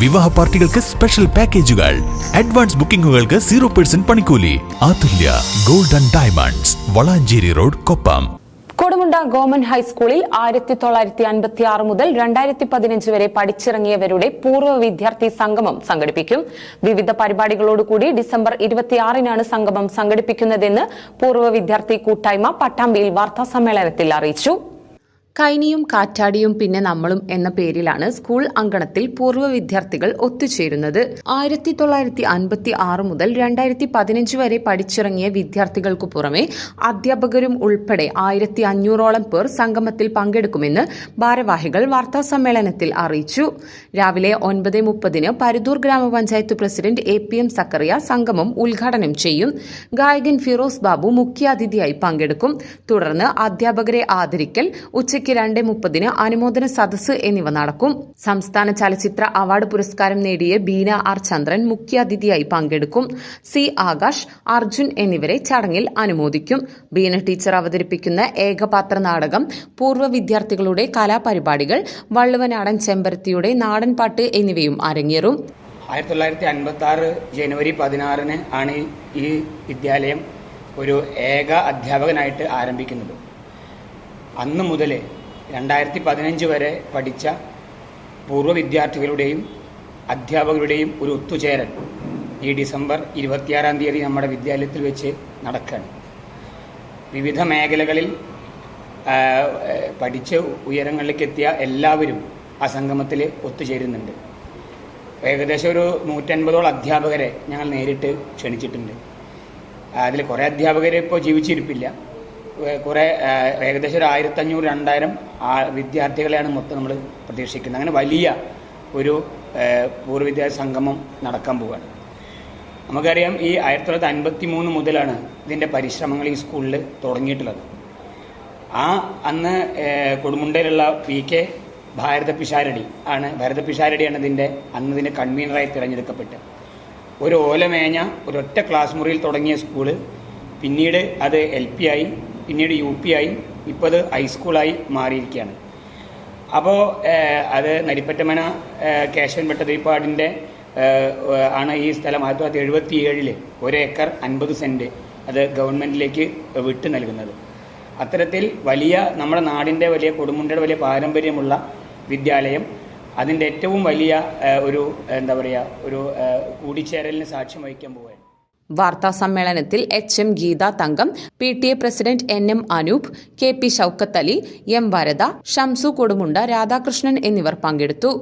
വിവാഹ പാർട്ടികൾക്ക് സ്പെഷ്യൽ പാക്കേജുകൾ അഡ്വാൻസ് ബുക്കിംഗുകൾക്ക് സീറോ പെർസെന്റ് പണിക്കൂലി. Athulya golden diamonds Valanchery road Koppam. Kodumunda government ഹൈസ്കൂളിൽ ആയിരത്തി തൊള്ളായിരത്തി അൻപത്തി ആറ് മുതൽ രണ്ടായിരത്തി പതിനഞ്ച് വരെ പഠിച്ചിറങ്ങിയവരുടെ പൂർവ വിദ്യാർത്ഥി സംഗമം സംഘടിപ്പിക്കും. വിവിധ പരിപാടികളോടുകൂടി ഡിസംബർ ഇരുപത്തിയാറിനാണ് സംഗമം സംഘടിപ്പിക്കുന്നതെന്ന് പൂർവ വിദ്യാർത്ഥി കൂട്ടായ്മ പട്ടാമ്പിയിൽ വാർത്താസമ്മേളനത്തിൽ അറിയിച്ചു. കൈനിയും കാറ്റാടിയും പിന്നെ നമ്മളും എന്ന പേരിലാണ് സ്കൂൾ അങ്കണത്തിൽ പൂർവ വിദ്യാർത്ഥികൾ ഒത്തുചേരുന്നത്. ആയിരത്തി തൊള്ളായിരത്തി അൻപത്തി ആറ് മുതൽ രണ്ടായിരത്തി പതിനഞ്ച് വരെ പഠിച്ചിറങ്ങിയ വിദ്യാർത്ഥികൾക്കു പുറമെ അധ്യാപകരും ഉൾപ്പെടെ ആയിരത്തി അഞ്ഞൂറോളം പേർ സംഗമത്തിൽ പങ്കെടുക്കുമെന്ന് ഭാരവാഹികൾ വാർത്താസമ്മേളനത്തിൽ അറിയിച്ചു. രാവിലെ ഒൻപത് മുപ്പതിന് പരുതൂർ ഗ്രാമപഞ്ചായത്ത് president A P M Zachariah സംഗമം ഉദ്ഘാടനം ചെയ്യും. ഗായകൻ ഫിറോസ് ബാബു മുഖ്യാതിഥിയായി പങ്കെടുക്കും. തുടർന്ന് അധ്യാപകരെ ആദരിക്കൽ ഉച്ചയ്ക്ക് രണ്ട് മുപ്പതിന് അനുമോദന സദസ്സ് എന്നിവ നടക്കും. സംസ്ഥാന ചലച്ചിത്ര അവാർഡ് പുരസ്കാരം നേടിയ ബീന ആർ ചന്ദ്രൻ മുഖ്യാതിഥിയായി പങ്കെടുക്കും. സി ആകാശ് അർജുൻ എന്നിവരെ ചടങ്ങിൽ അനുമോദിക്കും. ബീന ടീച്ചർ അവതരിപ്പിക്കുന്ന ഏകപാത്ര നാടകം പൂർവ വിദ്യാർത്ഥികളുടെ കലാപരിപാടികൾ വള്ളുവനാടൻ ചെമ്പരത്തിയുടെ നാടൻപാട്ട് എന്നിവയും അരങ്ങേറും. ആയിരത്തി തൊള്ളായിരത്തി അൻപത്തി ആറ് ജനുവരി പതിനാറിന് ആണ് ഈ വിദ്യാലയം ഒരു ഏക അധ്യാപകനായിട്ട് ആരംഭിക്കുന്നത്. അന്ന് മുതൽ രണ്ടായിരത്തി പതിനഞ്ച് വരെ പഠിച്ച പൂർവ വിദ്യാർത്ഥികളുടെയും അധ്യാപകരുടെയും ഒരു ഒത്തുചേരൽ ഈ ഡിസംബർ ഇരുപത്തിയാറാം തീയതി നമ്മുടെ വിദ്യാലയത്തിൽ വെച്ച് നടക്കുകയാണ്. വിവിധ മേഖലകളിൽ പഠിച്ച് ഉയരങ്ങളിലേക്ക് എത്തിയ എല്ലാവരും ആ സംഗമത്തിൽ ഒത്തുചേരുന്നുണ്ട്. ഏകദേശം ഒരു നൂറ്റൻപതോളം അധ്യാപകരെ ഞങ്ങൾ നേരിട്ട് ക്ഷണിച്ചിട്ടുണ്ട്. അതിൽ കുറേ അധ്യാപകരെ ഇപ്പോൾ ജീവിച്ചിരിപ്പില്ല. കുറേ ഏകദേശം ഒരു ആയിരത്തഞ്ഞൂറ് രണ്ടായിരം വിദ്യാർത്ഥികളെയാണ് മൊത്തം നമ്മൾ പ്രതീക്ഷിക്കുന്നത്. അങ്ങനെ വലിയ ഒരു പൂർവവിദ്യാർത്ഥി പൂർവ വിദ്യാർത്ഥി സംഗമം നടക്കാൻ പോവുകയാണ് നമുക്കറിയാം ഈ ആയിരത്തി തൊള്ളായിരത്തി അൻപത്തി മൂന്ന് മുതലാണ് ഇതിന്റെ പരിശ്രമങ്ങൾ ഈ സ്കൂളിൽ തുടങ്ങിയിട്ടുള്ളത്. ആ അന്ന് കൊടുമുണ്ടയിലുള്ള പി കെ ഭാരത പിഷാരടി ആണ് ഭാരത പിഷാരടിയാണ് ഇതിന്റെ അന്ന് ഇതിന്റെ കൺവീനറായി തിരഞ്ഞെടുക്കപ്പെട്ട്. ഒരു ഓലമേഞ്ഞ ഒരൊറ്റ ക്ലാസ് മുറിയിൽ തുടങ്ങിയ സ്കൂൾ പിന്നീട് അത് എൽ പി ആയി പിന്നീട് യു പി ആയി ഇപ്പോൾ അത് ഹൈസ്കൂളായി മാറിയിരിക്കുകയാണ്. അപ്പോൾ അത് നരിപ്പറ്റമന കേശവൻ ഭട്ടതിരിപ്പാടിന്റെ ആണ് ഈ സ്ഥലം ആയിരത്തി തൊള്ളായിരത്തി എഴുപത്തി ഏഴിൽ ഒരേക്കർ അൻപത് സെന്റ് അത് ഗവൺമെന്റിലേക്ക് വിട്ടു നൽകുന്നത്. അത്തരത്തിൽ വലിയ നമ്മുടെ നാടിന്റെ വലിയ കൊടുമുണ്ടയുടെ വലിയ പാരമ്പര്യമുള്ള വിദ്യാലയം അതിന്റെ ഏറ്റവും വലിയ ഒരു എന്താ പറയുക ഒരു കൂടിച്ചേരലിന് സാക്ഷ്യം വഹിക്കാൻ പോവുകയാണ്. വാർത്താ സമ്മേളനത്തിൽ H M Geetha Thankam P T A president N M Anoop K P Shoukath Ali M Varada Shamsu Kodumunda Radhakrishnan എന്നിവർ പങ്കെടുത്തു.